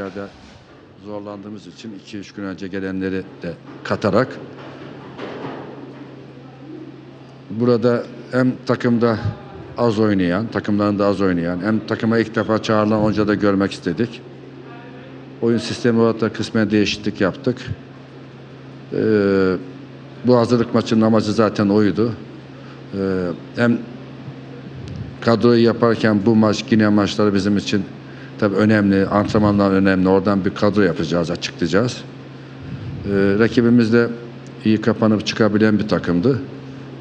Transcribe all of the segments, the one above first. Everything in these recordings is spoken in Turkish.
Yerde zorlandığımız için 2-3 gün önce gelenleri de katarak burada hem takımda az oynayan, takımlarında az oynayan, hem takıma ilk defa çağrılan oyuncu da görmek istedik. Oyun sistemi olarak da kısmen değişiklik yaptık. Ee, bu hazırlık maçının amacı zaten oydu. Ee, hem kadroyu yaparken bu maç, yine maçları bizim için tabii önemli. Antrenmanlar önemli. Oradan bir kadro yapacağız, açıklayacağız. Ee, rakibimiz de iyi kapanıp çıkabilen bir takımdı.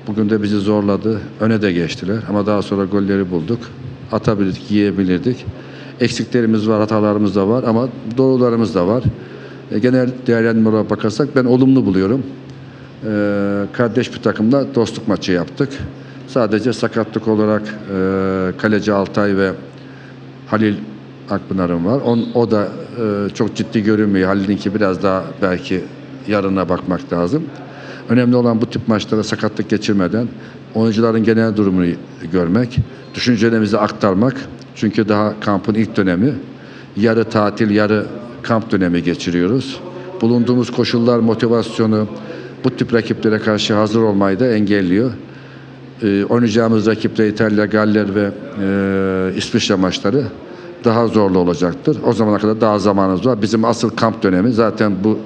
Bugün de bizi zorladı. Öne de geçtiler. Ama daha sonra golleri bulduk. Atabilirdik, yiyebilirdik. Eksiklerimiz var, hatalarımız da var ama doğrularımız da var. E, genel değerlendirme bakarsak ben olumlu buluyorum. Ee, kardeş bir takımla dostluk maçı yaptık. Sadece sakatlık olarak e, kaleci Altay ve Halil Akpınar'ın var. On, o da e, çok ciddi görünmüyor. Halil'inki biraz daha belki yarına bakmak lazım. Önemli olan bu tip maçlara sakatlık geçirmeden oyuncuların genel durumunu görmek, düşüncelerimizi aktarmak. Çünkü daha kampın ilk dönemi. Yarı tatil, yarı kamp dönemi geçiriyoruz. Bulunduğumuz koşullar, motivasyonu bu tip rakiplere karşı hazır olmayı da engelliyor. Ee, oynayacağımız rakipler İtalya, Galler ve e, İsviçre maçları daha zorlu olacaktır. O zamana kadar daha zamanımız var. Bizim asıl kamp dönemi zaten bu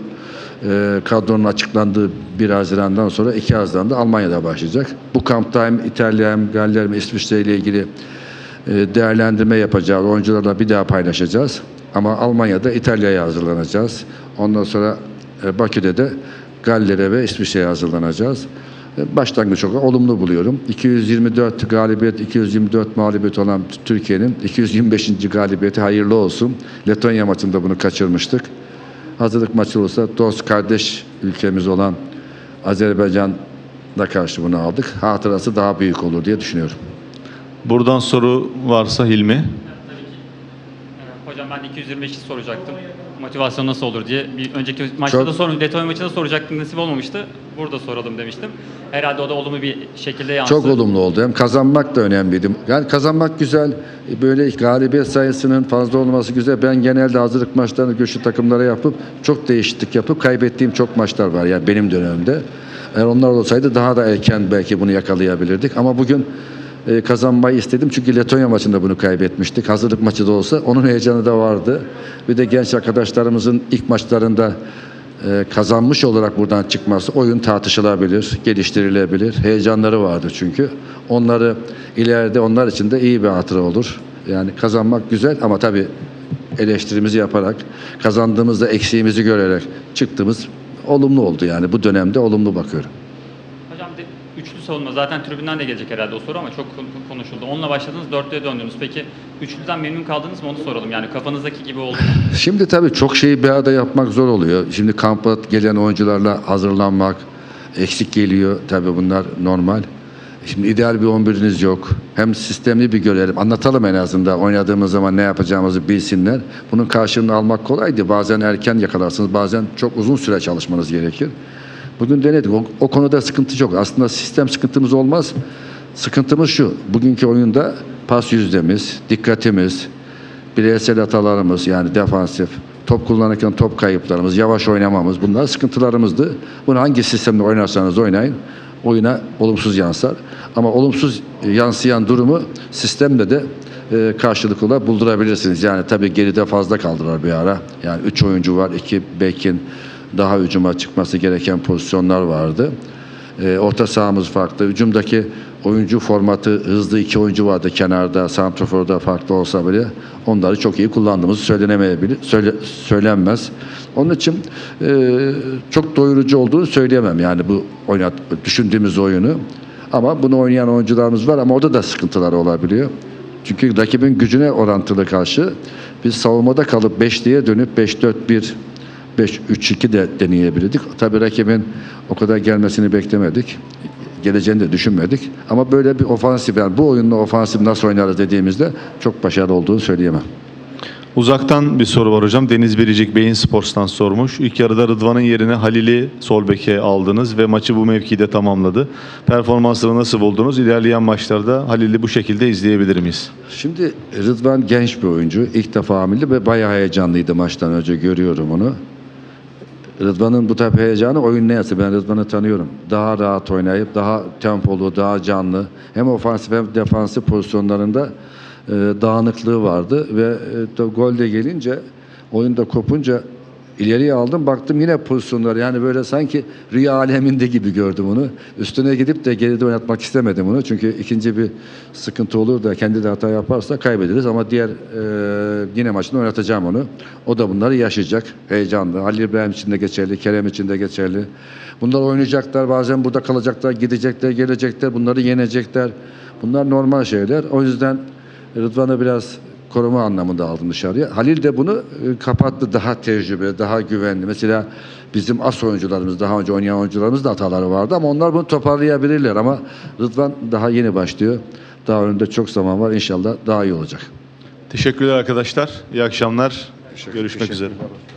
e, kadronun açıklandığı 1 Haziran'dan sonra 2 Haziran'da Almanya'da başlayacak. Bu kampta hem İtalya hem Galler hem İsviçre ile ilgili e, değerlendirme yapacağız. Oyuncularla bir daha paylaşacağız. Ama Almanya'da İtalya'ya hazırlanacağız. Ondan sonra e, Bakü'de de Galler'e ve İsviçre'ye hazırlanacağız. Başlangıç olarak olumlu buluyorum. 224 galibiyet, 224 mağlubiyet olan Türkiye'nin 225. galibiyeti hayırlı olsun. Letonya maçında bunu kaçırmıştık. Hazırlık maçı olursa dost kardeş ülkemiz olan Azerbaycan'da karşı bunu aldık. Hatırası daha büyük olur diye düşünüyorum. Buradan soru varsa Hilmi. Hocam ben de 225'i soracaktım. Motivasyon nasıl olur diye. Bir önceki maçta da Çok- sorun, Letonya maçında soracaktım nasip olmamıştı. Burada soralım demiştim. Herhalde o da olumlu bir şekilde yansıdı. Çok olumlu oldu. Hem kazanmak da önemliydi. Yani kazanmak güzel. Böyle galibiyet sayısının fazla olması güzel. Ben genelde hazırlık maçlarını güçlü takımlara yapıp çok değişiklik yapıp kaybettiğim çok maçlar var. Yani benim dönemimde. Eğer onlar olsaydı daha da erken belki bunu yakalayabilirdik. Ama bugün e, kazanmayı istedim. Çünkü Letonya maçında bunu kaybetmiştik. Hazırlık maçı da olsa onun heyecanı da vardı. Bir de genç arkadaşlarımızın ilk maçlarında kazanmış olarak buradan çıkması oyun tartışılabilir, geliştirilebilir. Heyecanları vardı çünkü. Onları ileride onlar için de iyi bir hatıra olur. Yani kazanmak güzel ama tabii eleştirimizi yaparak, kazandığımızda eksiğimizi görerek çıktığımız olumlu oldu yani. Bu dönemde olumlu bakıyorum. Savunma zaten tribünden de gelecek herhalde o soru ama çok kon- konuşuldu. Onunla başladınız, dörtlüye döndünüz. Peki üçlüden memnun kaldınız mı onu soralım. Yani kafanızdaki gibi oldu? Şimdi tabii çok şeyi bir arada yapmak zor oluyor. Şimdi kampa gelen oyuncularla hazırlanmak eksik geliyor. Tabii bunlar normal. Şimdi ideal bir 11'iniz yok. Hem sistemli bir görelim. Anlatalım en azından oynadığımız zaman ne yapacağımızı bilsinler. Bunun karşılığını almak kolaydı. Bazen erken yakalarsınız. Bazen çok uzun süre çalışmanız gerekir. Bugün denedik. O, o konuda sıkıntı yok. Aslında sistem sıkıntımız olmaz. Sıkıntımız şu. Bugünkü oyunda pas yüzdemiz, dikkatimiz, bireysel hatalarımız yani defansif, top kullanırken top kayıplarımız, yavaş oynamamız bunlar sıkıntılarımızdı. Bunu hangi sistemde oynarsanız oynayın oyuna olumsuz yansır. Ama olumsuz yansıyan durumu sistemle de e, karşılık olarak buldurabilirsiniz. Yani tabii geride fazla kaldılar bir ara. Yani 3 oyuncu var, 2 bekin daha hücuma çıkması gereken pozisyonlar vardı. E, orta sahamız farklı. Hücumdaki oyuncu formatı hızlı iki oyuncu vardı kenarda, santraforda farklı olsa bile onları çok iyi kullandığımız söylenemeyebilir, söyle, söylenmez. Onun için e, çok doyurucu olduğunu söyleyemem yani bu oynat, düşündüğümüz oyunu. Ama bunu oynayan oyuncularımız var ama orada da sıkıntılar olabiliyor. Çünkü rakibin gücüne orantılı karşı biz savunmada kalıp 5'liye dönüp 5-4-1 5-3-2 de deneyebilirdik. Tabii rakibin o kadar gelmesini beklemedik. Geleceğini de düşünmedik. Ama böyle bir ofansif yani bu oyunla ofansif nasıl oynarız dediğimizde çok başarılı olduğunu söyleyemem. Uzaktan bir soru var hocam. Deniz Biricik Beyin Sports'tan sormuş. İlk yarıda Rıdvan'ın yerine Halil'i sol beke aldınız ve maçı bu mevkide tamamladı. Performansını nasıl buldunuz? İlerleyen maçlarda Halil'i bu şekilde izleyebilir miyiz? Şimdi Rıdvan genç bir oyuncu. İlk defa hamile ve bayağı heyecanlıydı maçtan önce görüyorum onu. Rıdvan'ın bu tabi heyecanı oyun neyse ben Rıdvan'ı tanıyorum. Daha rahat oynayıp daha tempolu, daha canlı hem ofansif hem defansif pozisyonlarında e, dağınıklığı vardı ve e, gol de gelince oyunda kopunca ileriye aldım baktım yine pozisyonlar yani böyle sanki rüya aleminde gibi gördüm onu. Üstüne gidip de geride oynatmak istemedim onu. Çünkü ikinci bir sıkıntı olur da kendi de hata yaparsa kaybederiz ama diğer e, yine maçında oynatacağım onu. O da bunları yaşayacak. Heyecanlı. Halil İbrahim için de geçerli, Kerem için de geçerli. Bunlar oynayacaklar, bazen burada kalacaklar, gidecekler, gelecekler, bunları yenecekler. Bunlar normal şeyler. O yüzden Rıdvan'ı biraz koruma anlamında aldım dışarıya. Halil de bunu e, kapattı. Daha tecrübe, daha güvenli. Mesela bizim as oyuncularımız, daha önce oynayan oyuncularımız da hataları vardı ama onlar bunu toparlayabilirler ama Rıdvan daha yeni başlıyor. Daha önünde çok zaman var. İnşallah daha iyi olacak. Teşekkürler arkadaşlar. İyi akşamlar. Görüşmek üzere.